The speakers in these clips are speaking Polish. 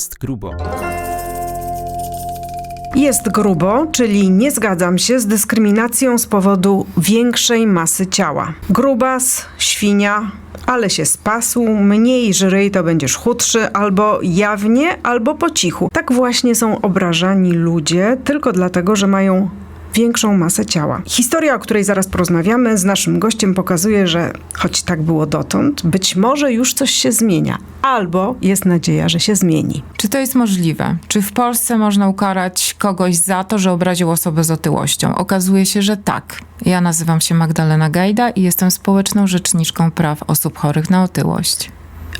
Jest grubo. Jest grubo, czyli nie zgadzam się z dyskryminacją z powodu większej masy ciała. Grubas, świnia, ale się spasł, mniej żryj to będziesz chudszy, albo jawnie, albo po cichu. Tak właśnie są obrażani ludzie tylko dlatego, że mają większą masę ciała. Historia, o której zaraz porozmawiamy z naszym gościem pokazuje, że choć tak było dotąd, być może już coś się zmienia, albo jest nadzieja, że się zmieni. Czy to jest możliwe? Czy w Polsce można ukarać kogoś za to, że obraził osobę z otyłością? Okazuje się, że tak. Ja nazywam się Magdalena Gajda i jestem społeczną rzeczniczką praw osób chorych na otyłość.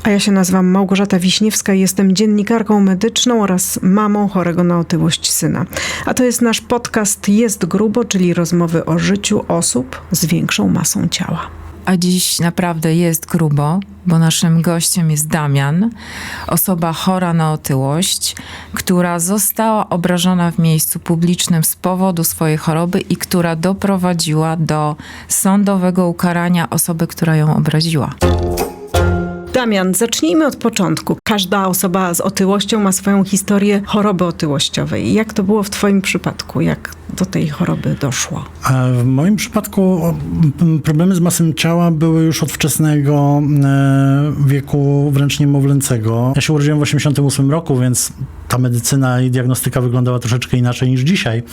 A ja się nazywam Małgorzata Wiśniewska i jestem dziennikarką medyczną oraz mamą chorego na otyłość syna. A to jest nasz podcast Jest Grubo, czyli rozmowy o życiu osób z większą masą ciała. A dziś naprawdę jest grubo, bo naszym gościem jest Damian, osoba chora na otyłość, która została obrażona w miejscu publicznym z powodu swojej choroby i która doprowadziła do sądowego ukarania osoby, która ją obraziła. Damian, zacznijmy od początku. Każda osoba z otyłością ma swoją historię choroby otyłościowej. Jak to było w Twoim przypadku? Jak do tej choroby doszło? W moim przypadku problemy z masą ciała były już od wczesnego e, wieku, wręcz niemowlęcego. Ja się urodziłem w 88 roku, więc ta medycyna i diagnostyka wyglądała troszeczkę inaczej niż dzisiaj.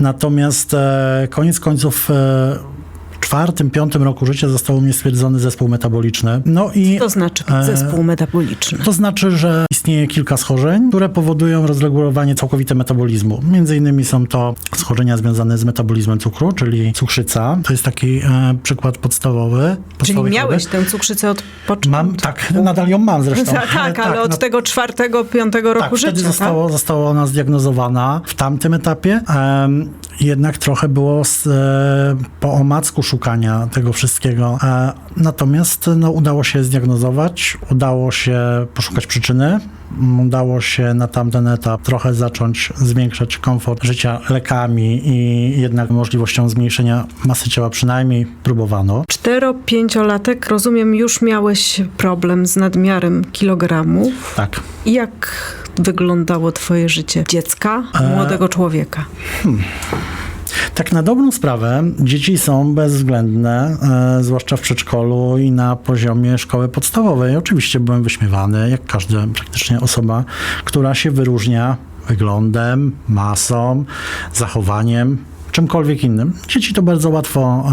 Natomiast e, koniec końców e, czwartym, piątym roku życia został u mnie stwierdzony zespół metaboliczny. No i To znaczy E, zespół metaboliczny. to znaczy, że istnieje kilka schorzeń, które powodują rozregulowanie całkowite metabolizmu. Między innymi są to schorzenia związane z metabolizmem cukru, czyli cukrzyca. To jest taki e, przykład podstawowy. Czyli miałeś choroby. tę cukrzycę od początku? Mam, tak, nadal ją mam zresztą. Tak, tak, ale od no- tego czwartego, piątego roku tak, życia, wtedy tak? zostało, została ona zdiagnozowana w tamtym etapie. Jednak trochę było z, e, po omacku szukania tego wszystkiego. Natomiast no, udało się zdiagnozować, udało się poszukać przyczyny, udało się na tamten etap trochę zacząć zwiększać komfort życia lekami i jednak możliwością zmniejszenia masy ciała przynajmniej próbowano. Cztero-pięciolatek, rozumiem, już miałeś problem z nadmiarem kilogramów. Tak. Jak wyglądało twoje życie dziecka, E, młodego człowieka? Tak na dobrą sprawę dzieci są bezwzględne, e, zwłaszcza w przedszkolu i na poziomie szkoły podstawowej. Oczywiście byłem wyśmiewany, jak każda praktycznie osoba, która się wyróżnia wyglądem, masą, zachowaniem. Czymkolwiek innym. Dzieci to bardzo łatwo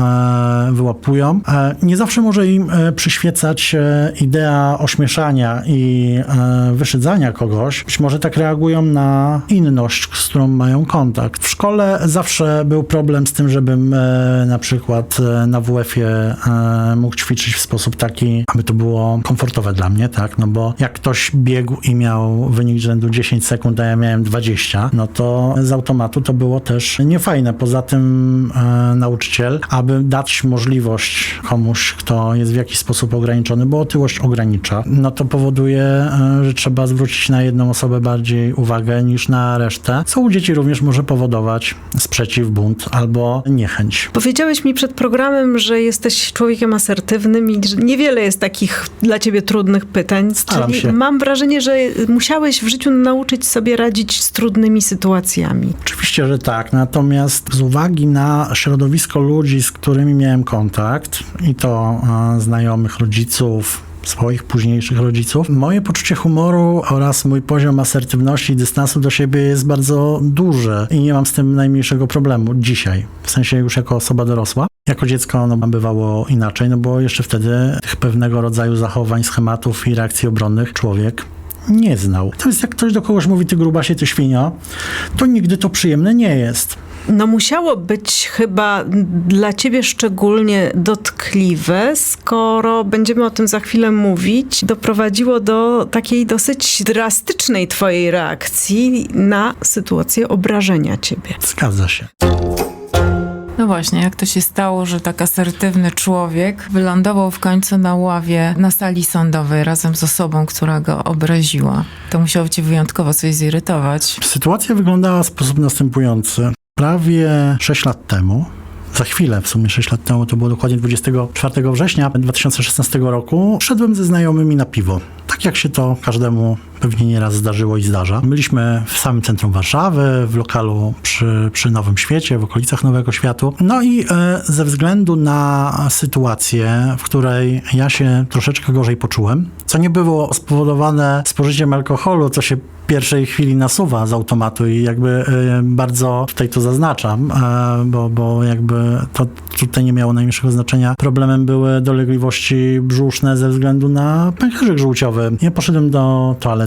e, wyłapują. E, nie zawsze może im e, przyświecać e, idea ośmieszania i e, wyszydzania kogoś. Być może tak reagują na inność, z którą mają kontakt. W szkole zawsze był problem z tym, żebym e, na przykład e, na WF-ie e, mógł ćwiczyć w sposób taki, aby to było komfortowe dla mnie, tak? No bo jak ktoś biegł i miał wynik rzędu 10 sekund, a ja miałem 20, no to z automatu to było też niefajne. Poza tym e, nauczyciel, aby dać możliwość komuś, kto jest w jakiś sposób ograniczony, bo otyłość ogranicza, no to powoduje, e, że trzeba zwrócić na jedną osobę bardziej uwagę niż na resztę, co u dzieci również może powodować sprzeciw, bunt albo niechęć. Powiedziałeś mi przed programem, że jesteś człowiekiem asertywnym i że niewiele jest takich dla ciebie trudnych pytań. Staram Czyli się. mam wrażenie, że musiałeś w życiu nauczyć sobie radzić z trudnymi sytuacjami. Oczywiście, że tak. Natomiast z uwagi na środowisko ludzi, z którymi miałem kontakt, i to e, znajomych rodziców, swoich późniejszych rodziców, moje poczucie humoru oraz mój poziom asertywności i dystansu do siebie jest bardzo duży i nie mam z tym najmniejszego problemu dzisiaj. W sensie już jako osoba dorosła. Jako dziecko no, bywało inaczej, no bo jeszcze wtedy tych pewnego rodzaju zachowań, schematów i reakcji obronnych człowiek nie znał. To jest jak ktoś do kogoś mówi, ty grubasie, ty świnio, to nigdy to przyjemne nie jest. No musiało być chyba dla ciebie szczególnie dotkliwe, skoro będziemy o tym za chwilę mówić, doprowadziło do takiej dosyć drastycznej twojej reakcji na sytuację obrażenia ciebie. Zgadza się. No właśnie, jak to się stało, że tak asertywny człowiek wylądował w końcu na ławie na sali sądowej razem z osobą, która go obraziła. To musiało cię wyjątkowo coś zirytować. Sytuacja wyglądała w sposób następujący. Prawie 6 lat temu, za chwilę, w sumie 6 lat temu, to było dokładnie 24 września 2016 roku, szedłem ze znajomymi na piwo. Tak jak się to każdemu pewnie nieraz zdarzyło i zdarza. Byliśmy w samym centrum Warszawy, w lokalu przy, przy Nowym Świecie, w okolicach Nowego Światu. No i e, ze względu na sytuację, w której ja się troszeczkę gorzej poczułem, co nie było spowodowane spożyciem alkoholu, co się pierwszej chwili nasuwa z automatu i jakby e, bardzo tutaj to zaznaczam, e, bo, bo jakby to tutaj nie miało najmniejszego znaczenia. Problemem były dolegliwości brzuszne ze względu na pęcherzyk żółciowy. Ja poszedłem do toalety,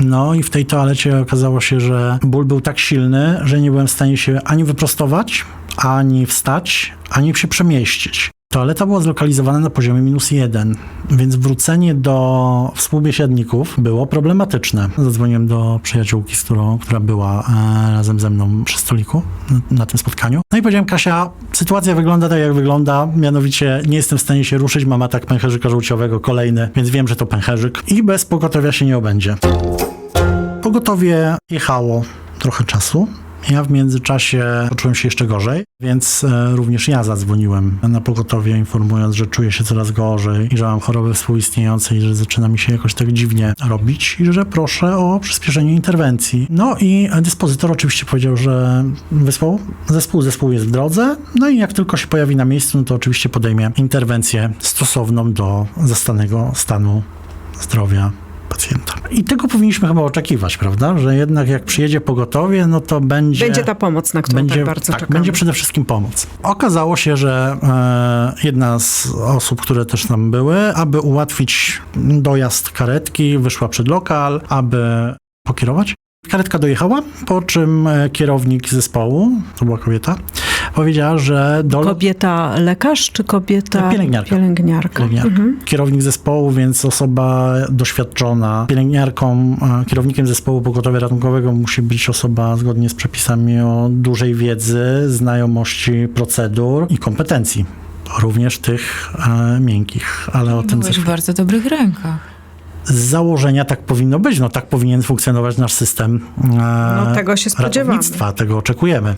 no i w tej toalecie okazało się, że ból był tak silny, że nie byłem w stanie się ani wyprostować, ani wstać, ani się przemieścić. Toaleta była zlokalizowana na poziomie minus jeden, więc wrócenie do współbiesiadników było problematyczne. Zadzwoniłem do przyjaciółki, z którą, która była e, razem ze mną przy stoliku na, na tym spotkaniu. No i powiedziałem, Kasia, sytuacja wygląda tak, jak wygląda, mianowicie nie jestem w stanie się ruszyć, mam atak pęcherzyka żółciowego kolejny, więc wiem, że to pęcherzyk i bez pogotowia się nie obędzie. Pogotowie jechało trochę czasu. Ja w międzyczasie poczułem się jeszcze gorzej, więc e, również ja zadzwoniłem na pogotowie, informując, że czuję się coraz gorzej i że mam choroby współistniejące i że zaczyna mi się jakoś tak dziwnie robić i że proszę o przyspieszenie interwencji. No i dyspozytor oczywiście powiedział, że wysłał zespół, zespół jest w drodze, no i jak tylko się pojawi na miejscu, no to oczywiście podejmie interwencję stosowną do zastanego stanu zdrowia pacjenta. I tego powinniśmy chyba oczekiwać, prawda? Że jednak jak przyjedzie pogotowie, no to będzie... Będzie ta pomoc, na którą będzie, tak bardzo tak, czekamy. będzie przede wszystkim pomoc. Okazało się, że e, jedna z osób, które też tam były, aby ułatwić dojazd karetki, wyszła przed lokal, aby pokierować. Karetka dojechała, po czym e, kierownik zespołu, to była kobieta, powiedziała, że do Kobieta lekarz czy kobieta Pielęgniarka. pielęgniarka? Pielęgniarka. Kierownik zespołu, więc osoba doświadczona. Pielęgniarką, e, kierownikiem zespołu pogotowia ratunkowego musi być osoba zgodnie z przepisami o dużej wiedzy, znajomości procedur i kompetencji. Również tych e, miękkich, ale o tym Byłeś w bardzo dobrych rękach. Z założenia tak powinno być, no tak powinien funkcjonować nasz system e, No, tego się spodziewamy. tego oczekujemy.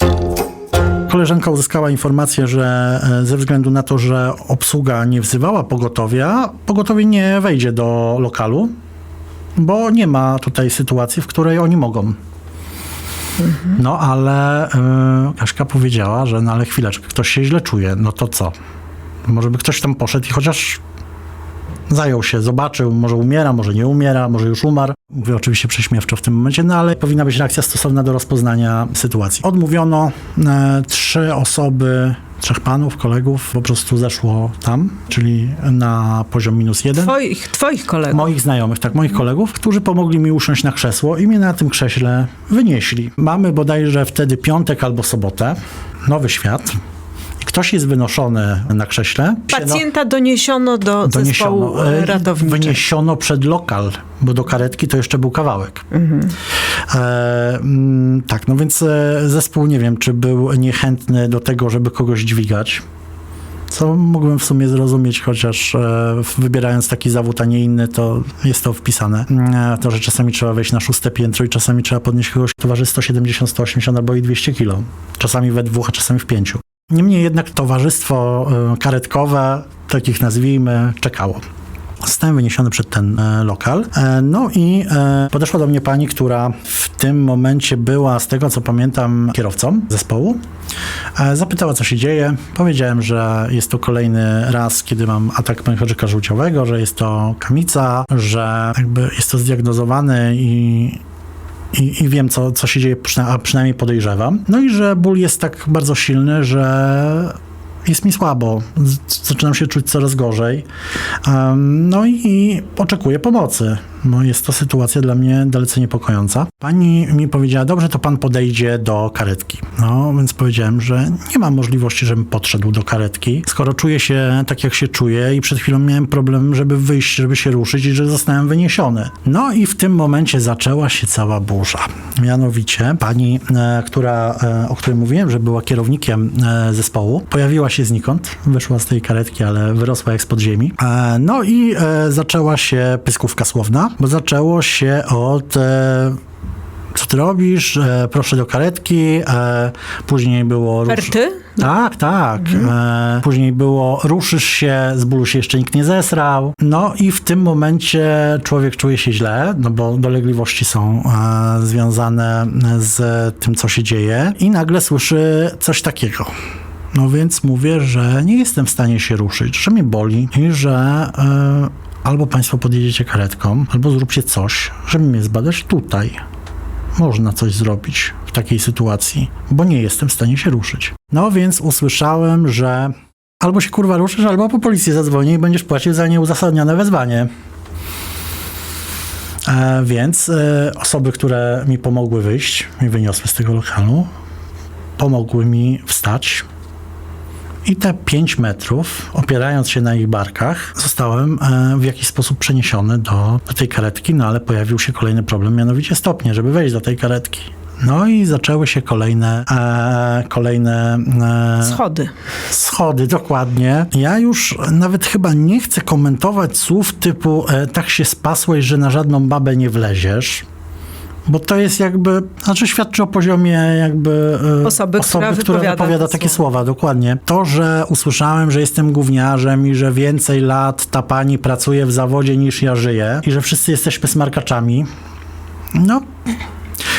Koleżanka uzyskała informację, że e, ze względu na to, że obsługa nie wzywała pogotowia, pogotowie nie wejdzie do lokalu, bo nie ma tutaj sytuacji, w której oni mogą. No ale y, Kaśka powiedziała, że no ale chwileczkę, ktoś się źle czuje, no to co? Może by ktoś tam poszedł i chociaż zajął się, zobaczył, może umiera, może nie umiera, może już umarł. Mówię oczywiście prześmiewczo w tym momencie, no ale powinna być reakcja stosowna do rozpoznania sytuacji. Odmówiono, e, trzy osoby, trzech panów, kolegów po prostu zeszło tam, czyli na poziom minus jeden. Twoich, twoich kolegów. Moich znajomych, tak, moich kolegów, którzy pomogli mi usiąść na krzesło i mnie na tym krześle wynieśli. Mamy bodajże wtedy piątek albo sobotę, nowy świat. Ktoś jest wynoszony na krześle. Pacjenta doniesiono do zespołu Doniesiono, e, e, ratowniczego. wyniesiono przed lokal, bo do karetki to jeszcze był kawałek. E, mm, tak, no więc e, zespół nie wiem, czy był niechętny do tego, żeby kogoś dźwigać. Co mógłbym w sumie zrozumieć, chociaż e, wybierając taki zawód, a nie inny, to jest to wpisane. E, to, że czasami trzeba wejść na szóste piętro i czasami trzeba podnieść kogoś, kto waży 170, 180 albo i 200 kilo. Czasami we dwóch, a czasami w pięciu. Niemniej jednak towarzystwo e, karetkowe, takich nazwijmy, czekało. Zostałem wyniesiony przed ten e, lokal. E, no i e, podeszła do mnie pani, która w tym momencie była, z tego co pamiętam, kierowcą zespołu. E, zapytała, co się dzieje. Powiedziałem, że jest to kolejny raz, kiedy mam atak pęcherzyka żółciowego, że jest to kamica, że jakby jest to zdiagnozowane i i, i wiem, co, co się dzieje, a przynajmniej podejrzewam. No i że ból jest tak bardzo silny, że jest mi słabo. Zaczynam się czuć coraz gorzej. No i, i oczekuję pomocy. No jest to sytuacja dla mnie dalece niepokojąca. Pani mi powiedziała, dobrze, to pan podejdzie do karetki. No, więc powiedziałem, że nie ma możliwości, żebym podszedł do karetki, skoro czuję się tak, jak się czuję i przed chwilą miałem problem, żeby wyjść, żeby się ruszyć i że zostałem wyniesiony. No i w tym momencie zaczęła się cała burza. Mianowicie pani, e, która, e, o której mówiłem, że była kierownikiem e, zespołu, pojawiła się znikąd, wyszła z tej karetki, ale wyrosła jak z ziemi. E, no i e, zaczęła się pyskówka słowna, bo zaczęło się od e, co ty robisz, e, proszę do karetki, e, później było... rusz- tak, tak. E, później było ruszysz się, z bólu się jeszcze nikt nie zesrał. No i w tym momencie człowiek czuje się źle, no bo dolegliwości są e, związane z tym, co się dzieje i nagle słyszy coś takiego. No więc mówię, że nie jestem w stanie się ruszyć, że mnie boli i że e, albo państwo podjedziecie karetką, albo zróbcie coś, żeby mnie zbadać tutaj. Można coś zrobić w takiej sytuacji, bo nie jestem w stanie się ruszyć. No więc usłyszałem, że albo się kurwa ruszysz, albo po policję zadzwoni i będziesz płacił za nieuzasadnione wezwanie. E, więc e, osoby, które mi pomogły wyjść, mi wyniosły z tego lokalu, pomogły mi wstać. I te 5 metrów, opierając się na ich barkach, zostałem e, w jakiś sposób przeniesiony do, do tej karetki, no ale pojawił się kolejny problem, mianowicie stopnie, żeby wejść do tej karetki. No i zaczęły się kolejne, e, kolejne e, Schody. schody, dokładnie. Ja już nawet chyba nie chcę komentować słów typu e, tak się spasłeś, że na żadną babę nie wleziesz. Bo to jest jakby, znaczy świadczy o poziomie jakby e, Osoby, która wypowiada wypowiada te takie słowa. słowa, dokładnie. To, że usłyszałem, że jestem gówniarzem i że więcej lat ta pani pracuje w zawodzie niż ja żyję i że wszyscy jesteśmy smarkaczami, no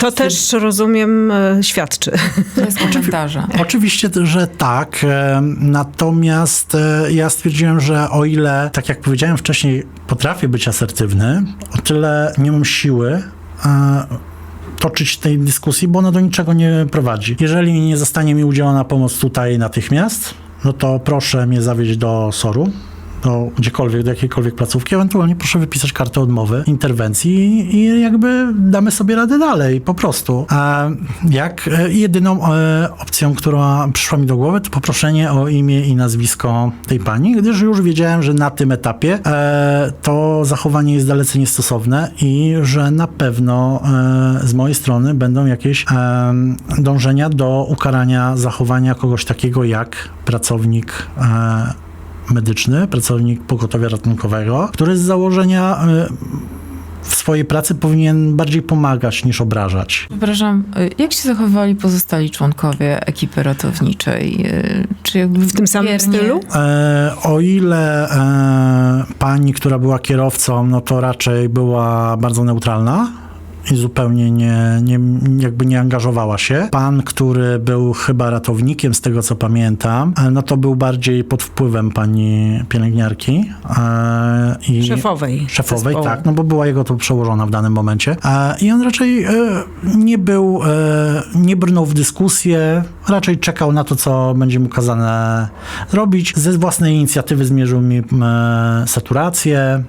To też, rozumiem, e, świadczy. Bez komentarza. Oczywiście, że tak. e, Natomiast ja stwierdziłem, że o ile, tak jak powiedziałem wcześniej, potrafię być asertywny, o tyle nie mam siły toczyć tej dyskusji, bo ona do niczego nie prowadzi. Jeżeli nie zostanie mi udzielona pomoc tutaj natychmiast, no to proszę mnie zawieźć do SOR-u, do gdziekolwiek, do jakiejkolwiek placówki, ewentualnie proszę wypisać kartę odmowy, interwencji i jakby damy sobie radę dalej, po prostu. A jak e, jedyną e, opcją, która przyszła mi do głowy, to poproszenie o imię i nazwisko tej pani, gdyż już wiedziałem, że na tym etapie e, to zachowanie jest dalece niestosowne i że na pewno z mojej strony będą jakieś dążenia do ukarania zachowania kogoś takiego jak pracownik medyczny, pracownik pogotowia ratunkowego, który z założenia y, w swojej pracy powinien bardziej pomagać niż obrażać. Przepraszam, y, jak się zachowywali pozostali członkowie ekipy ratowniczej? Y, Czy jakby W tym samym wiernie- stylu? E, o ile e, pani, która była kierowcą, no to raczej była bardzo neutralna. I zupełnie nie, nie, jakby nie angażowała się. Pan, który był chyba ratownikiem, z tego co pamiętam, e, no to był bardziej pod wpływem pani pielęgniarki. E, i Szefowej. Szefowej, zespołu. tak, no bo była jego tu przełożona w danym momencie. E, I on raczej nie był, nie brnął w dyskusję, raczej czekał na to, co będzie mu kazane robić. Ze własnej inicjatywy zmierzył mi saturację,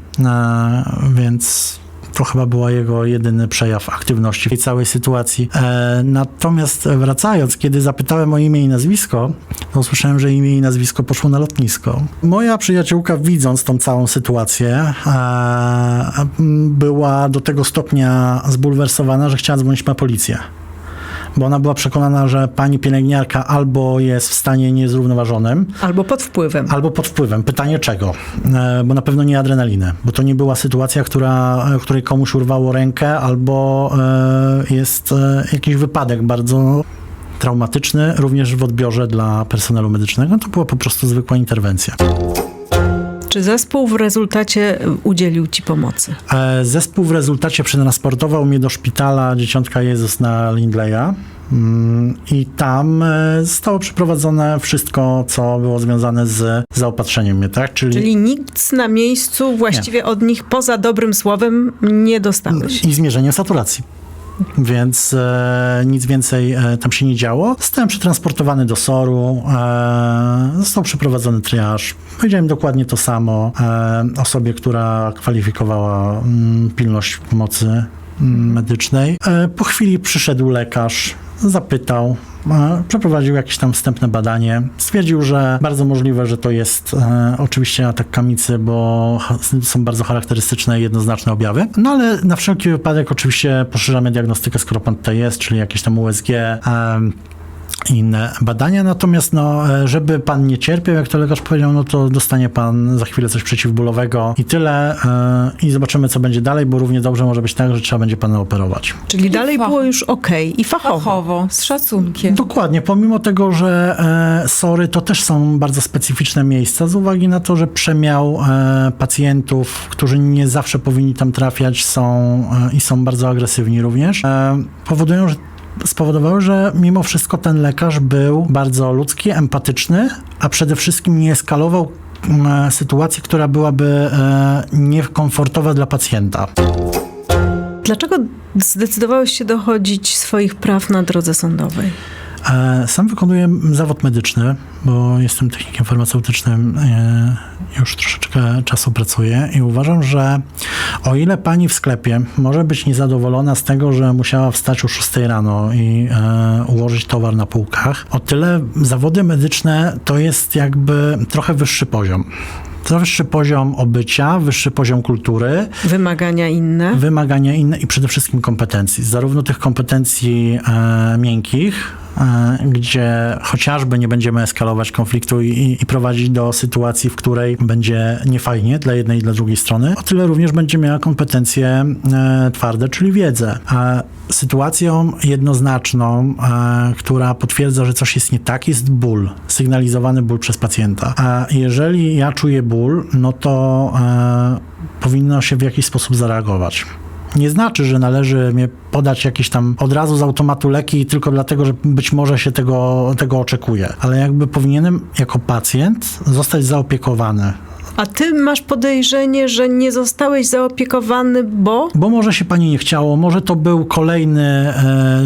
więc to chyba była jego jedyny przejaw aktywności w tej całej sytuacji. E, natomiast wracając, kiedy zapytałem o imię i nazwisko, to usłyszałem, że imię i nazwisko poszło na lotnisko. Moja przyjaciółka, widząc tą całą sytuację, e, była do tego stopnia zbulwersowana, że chciała dzwonić na policję. Bo ona była przekonana, że pani pielęgniarka albo jest w stanie niezrównoważonym, Albo pod wpływem. Albo pod wpływem. Pytanie czego? E, bo na pewno nie adrenaliny, bo to nie była sytuacja, która, w której komuś urwało rękę, albo e, jest e, jakiś wypadek bardzo traumatyczny, również w odbiorze dla personelu medycznego. To była po prostu zwykła interwencja. Czy zespół w rezultacie udzielił ci pomocy? E, Zespół w rezultacie przetransportował mnie do szpitala Dzieciątka Jezus na Lindleya. Mm, I tam e, zostało przeprowadzone wszystko, co było związane z zaopatrzeniem mnie, tak? Czyli nic na miejscu właściwie od nich poza dobrym słowem nie dostałeś. i zmierzenie saturacji. Więc e, nic więcej e, tam się nie działo. Zostałem przetransportowany do SOR-u, e, został przeprowadzony triaż. Powiedziałem dokładnie to samo e, osobie, która kwalifikowała mm, pilność pomocy mm, medycznej. E, po chwili przyszedł lekarz, zapytał, przeprowadził jakieś tam wstępne badanie. Stwierdził, że bardzo możliwe, że to jest e, oczywiście atak kamicy, bo są bardzo charakterystyczne i jednoznaczne objawy. No ale na wszelki wypadek oczywiście poszerzamy diagnostykę, skoro pan tutaj jest, czyli jakieś tam USG, em, inne badania. Natomiast no, e, żeby pan nie cierpiał, jak to lekarz powiedział, no to dostanie pan za chwilę coś przeciwbólowego i tyle e, i zobaczymy, co będzie dalej, bo równie dobrze może być tak, że trzeba będzie pana operować. Czyli dalej było już okej i fachowo. Fachowo, z szacunkiem. Dokładnie, pomimo tego, że e, SORy to też są bardzo specyficzne miejsca, z uwagi na to, że przemiał e, pacjentów, którzy nie zawsze powinni tam trafiać, są e, i są bardzo agresywni również, powodują, że spowodowały, że mimo wszystko ten lekarz był bardzo ludzki, empatyczny, a przede wszystkim nie eskalował m, sytuacji, która byłaby e, niekomfortowa dla pacjenta. Dlaczego zdecydowałeś się dochodzić swoich praw na drodze sądowej? E, Sam wykonuję zawód medyczny, bo jestem technikiem farmaceutycznym, e, już troszeczkę czasu pracuję i uważam, że o ile pani w sklepie może być niezadowolona z tego, że musiała wstać o 6 rano i e, ułożyć towar na półkach, o tyle zawody medyczne to jest jakby trochę wyższy poziom. To wyższy poziom obycia, wyższy poziom kultury, Wymagania inne? wymagania inne i przede wszystkim kompetencji. Zarówno tych kompetencji e, miękkich, gdzie chociażby nie będziemy eskalować konfliktu i, i prowadzić do sytuacji, w której będzie niefajnie dla jednej i dla drugiej strony, o tyle również będzie miała kompetencje e, twarde, czyli wiedzę. A sytuacją jednoznaczną, e, która potwierdza, że coś jest nie tak, jest ból, sygnalizowany ból przez pacjenta. A jeżeli ja czuję ból, no to e, powinno się w jakiś sposób zareagować. Nie znaczy, że należy mnie podać jakieś tam od razu z automatu leki tylko dlatego, że być może się tego, tego oczekuje. Ale jakby powinienem jako pacjent zostać zaopiekowany. A ty masz podejrzenie, że nie zostałeś zaopiekowany, bo? Bo może się pani nie chciało, może to był kolejny e,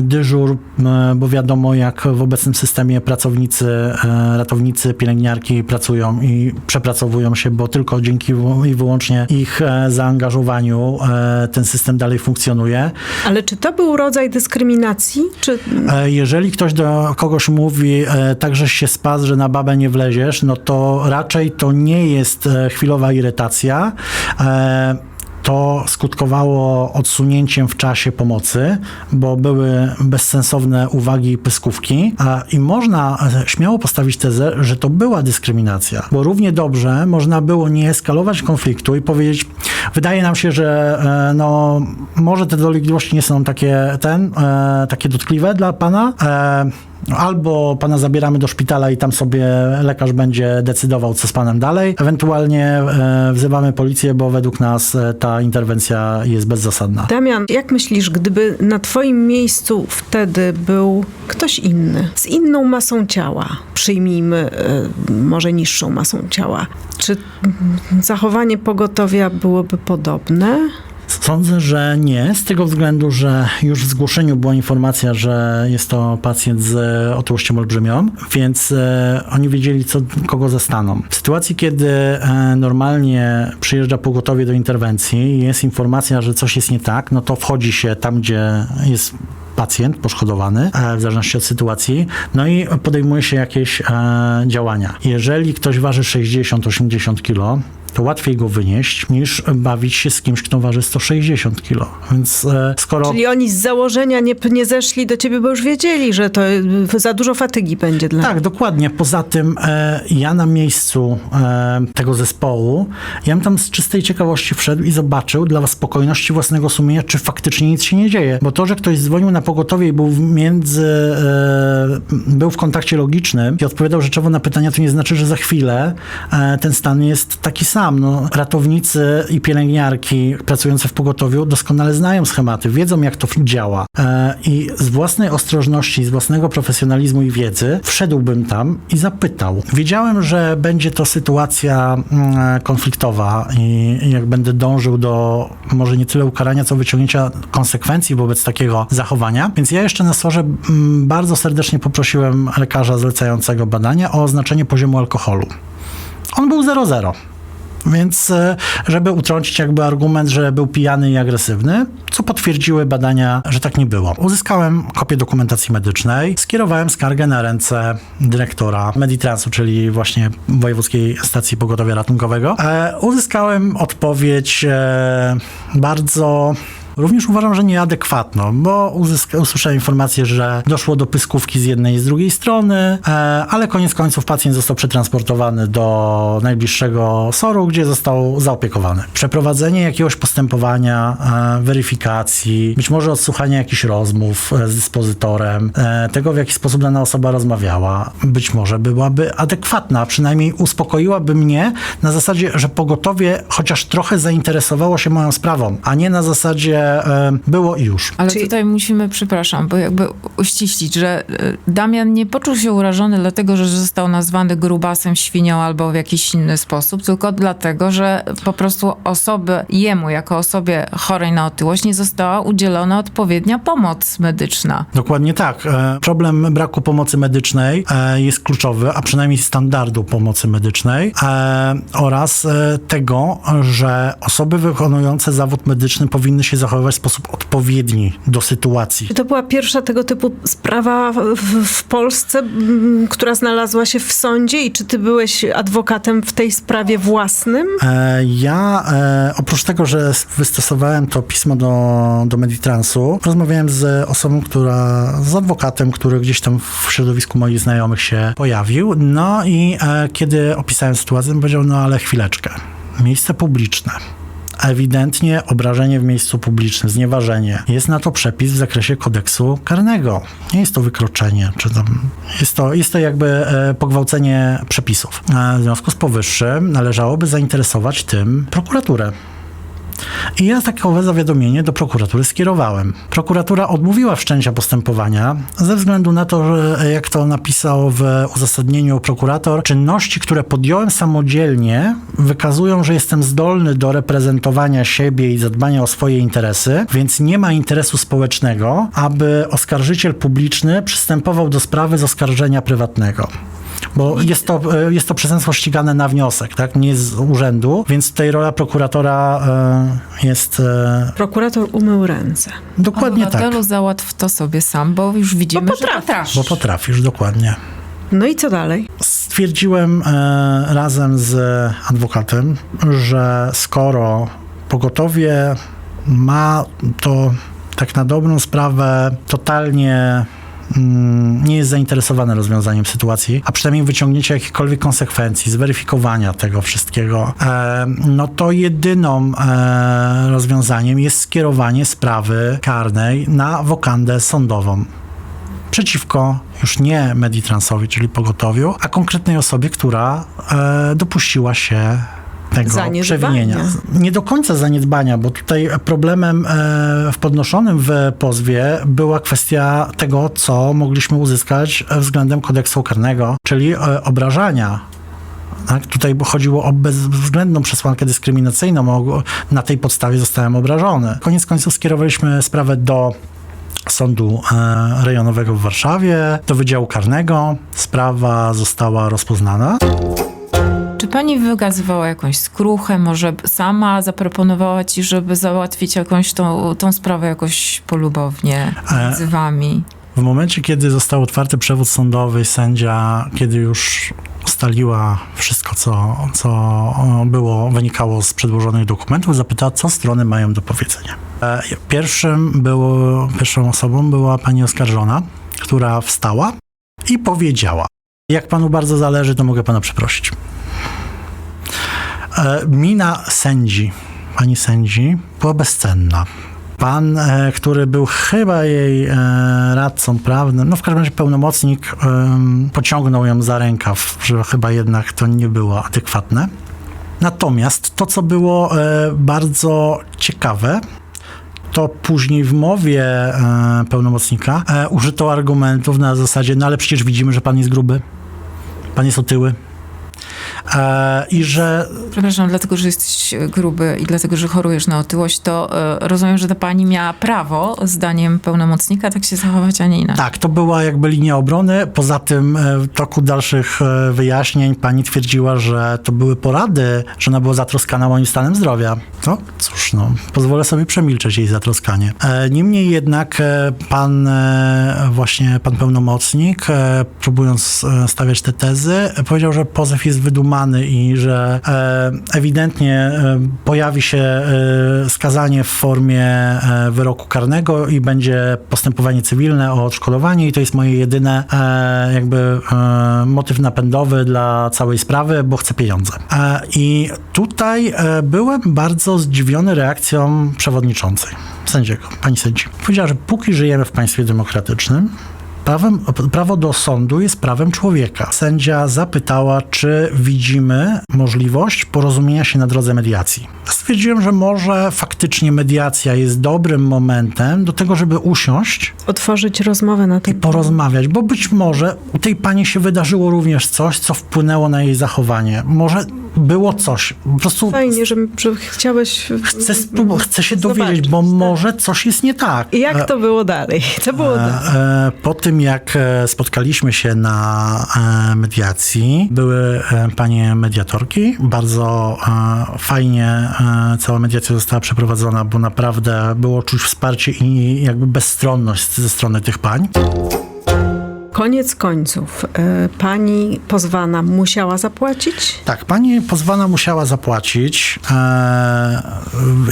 dyżur, e, bo wiadomo jak w obecnym systemie pracownicy, e, ratownicy, pielęgniarki pracują i przepracowują się, bo tylko dzięki i wyłącznie ich e, zaangażowaniu e, ten system dalej funkcjonuje. Ale czy to był rodzaj dyskryminacji? Czy E, Jeżeli ktoś do kogoś mówi, e, tak że się spadł, że na babę nie wleziesz, no to raczej to nie jest chwilowa irytacja. E, To skutkowało odsunięciem w czasie pomocy, bo były bezsensowne uwagi i pyskówki. I można e, śmiało postawić tezę, że to była dyskryminacja, bo równie dobrze można było nie eskalować konfliktu i powiedzieć, wydaje nam się, że e, no, może te dolegliwości nie są takie, ten, e, takie dotkliwe dla pana. E, Albo pana zabieramy do szpitala i tam sobie lekarz będzie decydował, co z panem dalej. Ewentualnie e, wzywamy policję, bo według nas e, ta interwencja jest bezzasadna. Damian, jak myślisz, gdyby na twoim miejscu wtedy był ktoś inny, z inną masą ciała, przyjmijmy y, może niższą masą ciała, czy zachowanie pogotowia byłoby podobne? Sądzę, że nie, z tego względu, że już w zgłoszeniu była informacja, że jest to pacjent z e, otyłością olbrzymią, więc e, oni wiedzieli, co, kogo zastaną. W sytuacji, kiedy e, normalnie przyjeżdża pogotowie do interwencji i jest informacja, że coś jest nie tak, no to wchodzi się tam, gdzie jest pacjent poszkodowany, w zależności od sytuacji, no i podejmuje się jakieś działania. Jeżeli ktoś waży 60-80 kg, to łatwiej go wynieść niż bawić się z kimś, kto waży 160 kg. Więc e, skoro Czyli oni z założenia nie, nie zeszli do ciebie, bo już wiedzieli, że to y, za dużo fatygi będzie dla Tak, dokładnie. Poza tym e, ja na miejscu e, tego zespołu, ja bym tam z czystej ciekawości wszedł i zobaczył dla spokojności własnego sumienia, czy faktycznie nic się nie dzieje. Bo to, że ktoś dzwonił na pogotowie i był w między, e, był w kontakcie logicznym i odpowiadał rzeczowo na pytania, to nie znaczy, że za chwilę e, ten stan jest taki sam. No, ratownicy i pielęgniarki pracujące w pogotowiu doskonale znają schematy, wiedzą jak to działa. E, I z własnej ostrożności, z własnego profesjonalizmu i wiedzy wszedłbym tam i zapytał. Wiedziałem, że będzie to sytuacja mm, konfliktowa i jak będę dążył do może nie tyle ukarania, co wyciągnięcia konsekwencji wobec takiego zachowania. Więc ja jeszcze na sorze mm, bardzo serdecznie poprosiłem lekarza zlecającego badania o oznaczenie poziomu alkoholu. On był 0,0. Więc, e, żeby utrącić jakby argument, że był pijany i agresywny, co potwierdziły badania, że tak nie było. Uzyskałem kopię dokumentacji medycznej, skierowałem skargę na ręce dyrektora Meditransu, czyli właśnie Wojewódzkiej Stacji Pogotowia Ratunkowego. E, uzyskałem odpowiedź e, bardzo Również uważam, że nieadekwatną, bo uzyska, usłyszałem informację, że doszło do pyskówki z jednej i z drugiej strony, e, ale koniec końców pacjent został przetransportowany do najbliższego SOR-u, gdzie został zaopiekowany. Przeprowadzenie jakiegoś postępowania, e, weryfikacji, być może odsłuchania jakichś rozmów e, z dyspozytorem, e, tego w jaki sposób dana osoba rozmawiała, być może byłaby adekwatna, przynajmniej uspokoiłaby mnie na zasadzie, że pogotowie chociaż trochę zainteresowało się moją sprawą, a nie na zasadzie e, było i już. Ale Czyli- tutaj musimy, przepraszam, bo jakby uściślić, że e, Damian nie poczuł się urażony dlatego, że został nazwany grubasem, świnią albo w jakiś inny sposób, tylko dlatego, że po prostu osoby, jemu jako osobie chorej na otyłość nie została udzielona odpowiednia pomoc medyczna. Dokładnie tak. E, Problem braku pomocy medycznej jest kluczowy, a przynajmniej standardu pomocy medycznej oraz tego, że osoby wykonujące zawód medyczny powinny się zachowywać w sposób odpowiedni do sytuacji. Czy to była pierwsza tego typu sprawa w, w Polsce, m, która znalazła się w sądzie i czy ty byłeś adwokatem w tej sprawie własnym? E, Ja e, oprócz tego, że wystosowałem to pismo do, do Meditransu, rozmawiałem z osobą, która, z adwokatem, który gdzieś tam w środowisku moich znajomych się pojawił. No i e, kiedy opisałem sytuację, powiedział, no ale chwileczkę, miejsce publiczne. Ewidentnie obrażenie w miejscu publicznym, znieważenie. Jest na to przepis w zakresie kodeksu karnego. Nie jest to wykroczenie, czy tam. Jest to, jest to jakby e, pogwałcenie przepisów. W związku z powyższym należałoby zainteresować tym prokuraturę. I ja takowe zawiadomienie do prokuratury skierowałem. Prokuratura odmówiła wszczęcia postępowania ze względu na to, że jak to napisał w uzasadnieniu prokurator, czynności, które podjąłem samodzielnie, wykazują, że jestem zdolny do reprezentowania siebie i zadbania o swoje interesy, więc nie ma interesu społecznego, aby oskarżyciel publiczny przystępował do sprawy z oskarżenia prywatnego. Bo jest to, e, jest to przestępstwo ścigane na wniosek, tak? Nie z urzędu, więc tutaj rola prokuratora e, jest e, Prokurator umył ręce. dokładnie tak. Obywatelu załatw to sobie sam, bo już widzimy, Bo że potrafisz. Bo potrafisz, dokładnie. No i co dalej? Stwierdziłem e, razem z adwokatem, że skoro pogotowie ma to tak na dobrą sprawę totalnie nie jest zainteresowane rozwiązaniem sytuacji, a przynajmniej wyciągnięcie jakichkolwiek konsekwencji, zweryfikowania tego wszystkiego, e, no to jedyną e, rozwiązaniem jest skierowanie sprawy karnej na wokandę sądową. Przeciwko już nie Meditransowi, czyli pogotowiu, a konkretnej osobie, która e, dopuściła się tego przewinienia. Nie do końca zaniedbania, bo tutaj problemem e, w podnoszonym w pozwie była kwestia tego, co mogliśmy uzyskać względem kodeksu karnego, czyli e, obrażania tak? Tutaj chodziło o bezwzględną przesłankę dyskryminacyjną. o- Na tej podstawie zostałem obrażony. Koniec końców skierowaliśmy sprawę do Sądu e, Rejonowego w Warszawie, do Wydziału Karnego. Sprawa została rozpoznana. Czy pani wykazywała jakąś skruchę, może sama zaproponowała ci, żeby załatwić jakąś tą, tą sprawę jakoś polubownie E, między wami? W momencie, kiedy został otwarty przewód sądowy, sędzia, kiedy już ustaliła wszystko, co, co było, wynikało z przedłożonych dokumentów, zapytała, co strony mają do powiedzenia. E, Pierwszym było, pierwszą osobą była pani oskarżona, która wstała i powiedziała, jak panu bardzo zależy, to mogę pana przeprosić. E, Mina sędzi, pani sędzi, była bezcenna. Pan, e, który był chyba jej e, radcą prawnym, no w każdym razie pełnomocnik, pociągnął ją za rękaw, że chyba jednak to nie było adekwatne. Natomiast to, co było bardzo ciekawe, to później w mowie pełnomocnika użyto argumentów na zasadzie, no ale przecież widzimy, że pan jest gruby, pan jest otyły. E, I że Przepraszam, dlatego, że jesteś gruby i dlatego, że chorujesz na otyłość, to e, rozumiem, że ta pani miała prawo, zdaniem pełnomocnika, tak się zachować, a nie inaczej. Tak, to była jakby linia obrony. Poza tym e, w toku dalszych wyjaśnień pani twierdziła, że to były porady, że ona była zatroskana moim stanem zdrowia. No cóż, no, pozwolę sobie przemilczeć jej zatroskanie. Niemniej jednak pan właśnie, pan pełnomocnik, próbując stawiać te tezy, powiedział, że pozew jest wydumany złamany i że e, ewidentnie e, pojawi się e, skazanie w formie wyroku karnego i będzie postępowanie cywilne o odszkodowanie i to jest moje jedyne jakby motyw napędowy dla całej sprawy, bo chcę pieniądze. I tutaj byłem bardzo zdziwiony reakcją przewodniczącej, sędziego, pani sędzi. Powiedziała, że póki żyjemy w państwie demokratycznym, Prawem, prawo do sądu jest prawem człowieka. Sędzia zapytała, czy widzimy możliwość porozumienia się na drodze mediacji. Stwierdziłem, że może faktycznie mediacja jest dobrym momentem do tego, żeby usiąść Otworzyć rozmowę na i ten porozmawiać, bo być może u tej pani się wydarzyło również coś, co wpłynęło na jej zachowanie. Może było coś. Po prostu Fajnie, że, że chciałeś... chcę, chcę się zobaczyć, dowiedzieć, bo tak. może coś jest nie tak. I jak to było dalej? Co było dalej? E, Po tym, jak e, spotkaliśmy się na e, mediacji, były e, panie mediatorki. Bardzo e, fajnie e, cała mediacja została przeprowadzona, bo naprawdę było czuć wsparcie i jakby bezstronność ze strony tych pań. Koniec końców, e, pani pozwana musiała zapłacić? Tak, pani pozwana musiała zapłacić. E,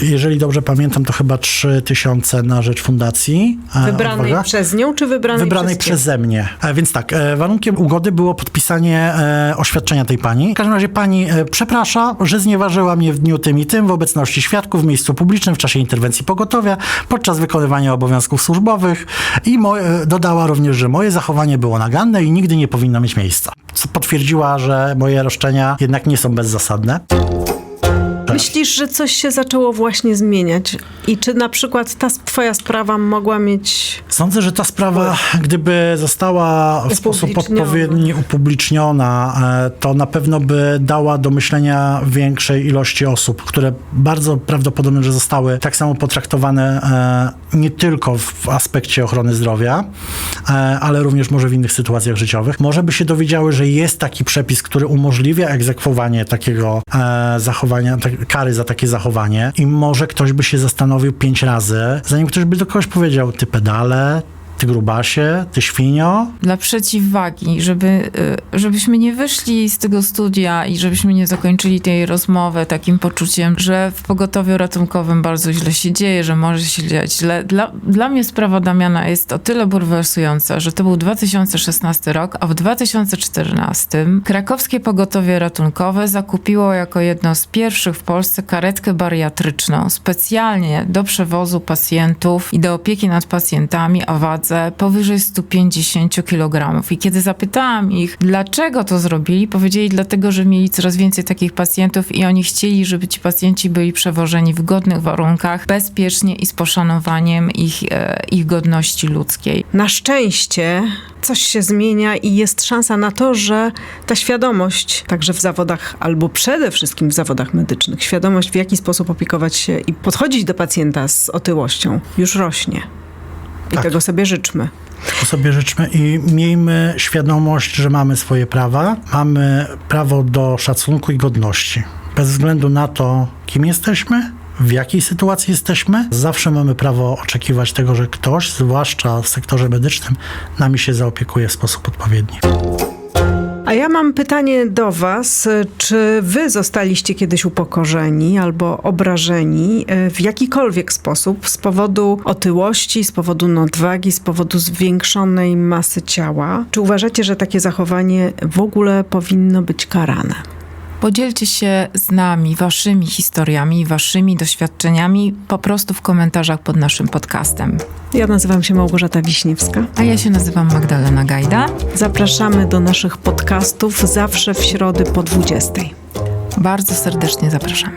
jeżeli dobrze pamiętam, to chyba 3 tysiące na rzecz fundacji. E, Wybranej odwaga. przez nią, czy wybranej, Wybranej przez przeze mnie. Więc tak, warunkiem ugody było podpisanie oświadczenia tej pani. W każdym razie pani przeprasza, że znieważyła mnie w dniu tym i tym w obecności świadków w miejscu publicznym w czasie interwencji pogotowia, podczas wykonywania obowiązków służbowych i dodała również, że moje zachowanie było naganne i nigdy nie powinno mieć miejsca. Co potwierdziła, że moje roszczenia jednak nie są bezzasadne. Myślisz, że coś się zaczęło właśnie zmieniać? I czy na przykład ta twoja sprawa mogła mieć... Sądzę, że ta sprawa, gdyby została w sposób odpowiedni upubliczniona, e, to na pewno by dała do myślenia większej ilości osób, które bardzo prawdopodobne, że zostały tak samo potraktowane e, nie tylko w aspekcie ochrony zdrowia, e, ale również może w innych sytuacjach życiowych. Może by się dowiedziały, że jest taki przepis, który umożliwia egzekwowanie takiego zachowania, tak, kary za takie zachowanie i może ktoś by się zastanowił pięć razy, zanim ktoś by do kogoś powiedział, ty pedale, ty grubasie, ty świnio. Dla przeciwwagi, żeby, y, żebyśmy nie wyszli z tego studia i żebyśmy nie zakończyli tej rozmowy takim poczuciem, że w pogotowiu ratunkowym bardzo źle się dzieje, że może się dziać źle. Dla, dla mnie sprawa Damiana jest o tyle bulwersująca, że to był 2016 rok, a w 2014 krakowskie pogotowie ratunkowe zakupiło jako jedno z pierwszych w Polsce karetkę bariatryczną specjalnie do przewozu pacjentów i do opieki nad pacjentami o wadze powyżej 150 kg. I kiedy zapytałam ich, dlaczego to zrobili, powiedzieli dlatego, że mieli coraz więcej takich pacjentów i oni chcieli, żeby ci pacjenci byli przewożeni w godnych warunkach, bezpiecznie i z poszanowaniem ich, e, ich godności ludzkiej. Na szczęście coś się zmienia i jest szansa na to, że ta świadomość, także w zawodach, albo przede wszystkim w zawodach medycznych, świadomość w jaki sposób opiekować się i podchodzić do pacjenta z otyłością już rośnie. I Tak. tego sobie życzmy. To sobie życzmy i miejmy świadomość, że mamy swoje prawa, mamy prawo do szacunku i godności. Bez względu na to, kim jesteśmy, w jakiej sytuacji jesteśmy, zawsze mamy prawo oczekiwać tego, że ktoś, zwłaszcza w sektorze medycznym, nami się zaopiekuje w sposób odpowiedni. A ja mam pytanie do Was. Czy Wy zostaliście kiedyś upokorzeni albo obrażeni e, w jakikolwiek sposób z powodu otyłości, z powodu nadwagi, z powodu zwiększonej masy ciała? Czy uważacie, że takie zachowanie w ogóle powinno być karane? Podzielcie się z nami waszymi historiami, waszymi doświadczeniami po prostu w komentarzach pod naszym podcastem. Ja nazywam się Małgorzata Wiśniewska. A ja się nazywam Magdalena Gajda. Zapraszamy do naszych podcastów zawsze w środy po 20. Bardzo serdecznie zapraszamy.